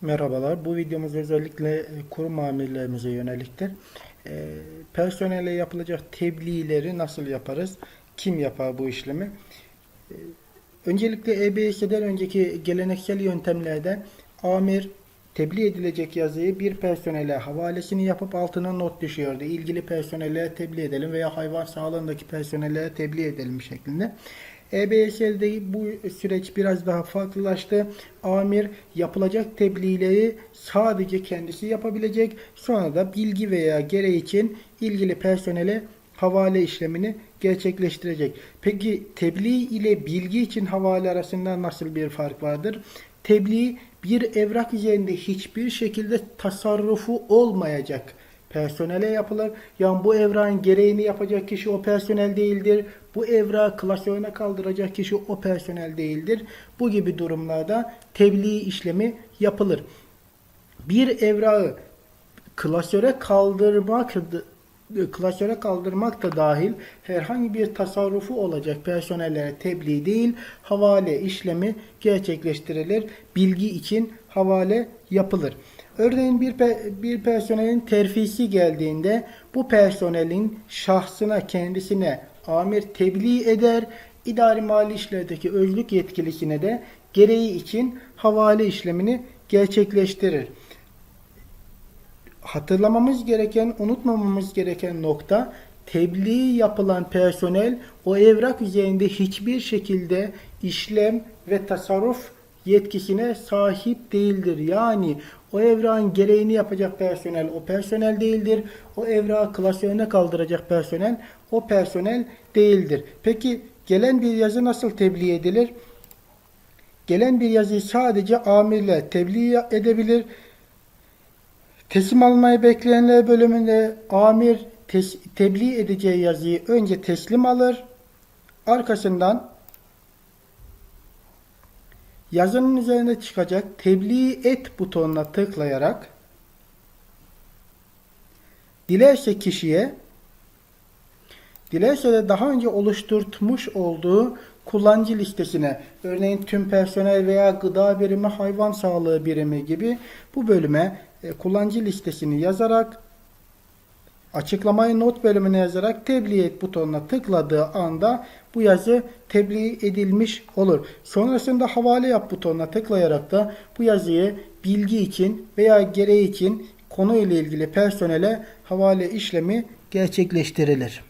Merhabalar. Bu videomuz özellikle e, kurum amirlerimize yöneliktir. E, personele yapılacak tebliğleri nasıl yaparız? Kim yapar bu işlemi? E, öncelikle EBS'den önceki geleneksel yöntemlerde amir tebliğ edilecek yazıyı bir personele havalesini yapıp altına not düşüyordu. İlgili personele tebliğ edelim veya hayvan sağlığındaki personele tebliğ edelim şeklinde. EBS'de bu süreç biraz daha farklılaştı. Amir yapılacak tebliğleri sadece kendisi yapabilecek. Sonra da bilgi veya gereği için ilgili personele havale işlemini gerçekleştirecek. Peki tebliğ ile bilgi için havale arasında nasıl bir fark vardır? Tebliğ bir evrak üzerinde hiçbir şekilde tasarrufu olmayacak personele yapılır. Yani bu evrağın gereğini yapacak kişi o personel değildir. Bu evrağı klasörüne kaldıracak kişi o personel değildir. Bu gibi durumlarda tebliğ işlemi yapılır. Bir evrağı klasöre kaldırmak klasöre kaldırmak da dahil herhangi bir tasarrufu olacak personellere tebliğ değil, havale işlemi gerçekleştirilir. Bilgi için havale yapılır. Örneğin bir, bir personelin terfisi geldiğinde bu personelin şahsına kendisine amir tebliğ eder. İdari mali işlerdeki özlük yetkilisine de gereği için havale işlemini gerçekleştirir hatırlamamız gereken, unutmamamız gereken nokta tebliğ yapılan personel o evrak üzerinde hiçbir şekilde işlem ve tasarruf yetkisine sahip değildir. Yani o evrağın gereğini yapacak personel o personel değildir. O evrağı klasörüne kaldıracak personel o personel değildir. Peki gelen bir yazı nasıl tebliğ edilir? Gelen bir yazıyı sadece amirle tebliğ edebilir. Teslim almayı bekleyenler bölümünde amir tebliğ edeceği yazıyı önce teslim alır. Arkasından yazının üzerinde çıkacak tebliğ et butonuna tıklayarak dilerse kişiye dilerse de daha önce oluşturmuş olduğu kullanıcı listesine örneğin tüm personel veya gıda birimi hayvan sağlığı birimi gibi bu bölüme e, kullanıcı listesini yazarak açıklamayı not bölümüne yazarak tebliğ et butonuna tıkladığı anda bu yazı tebliğ edilmiş olur. Sonrasında havale yap butonuna tıklayarak da bu yazıyı bilgi için veya gereği için konu ile ilgili personele havale işlemi gerçekleştirilir.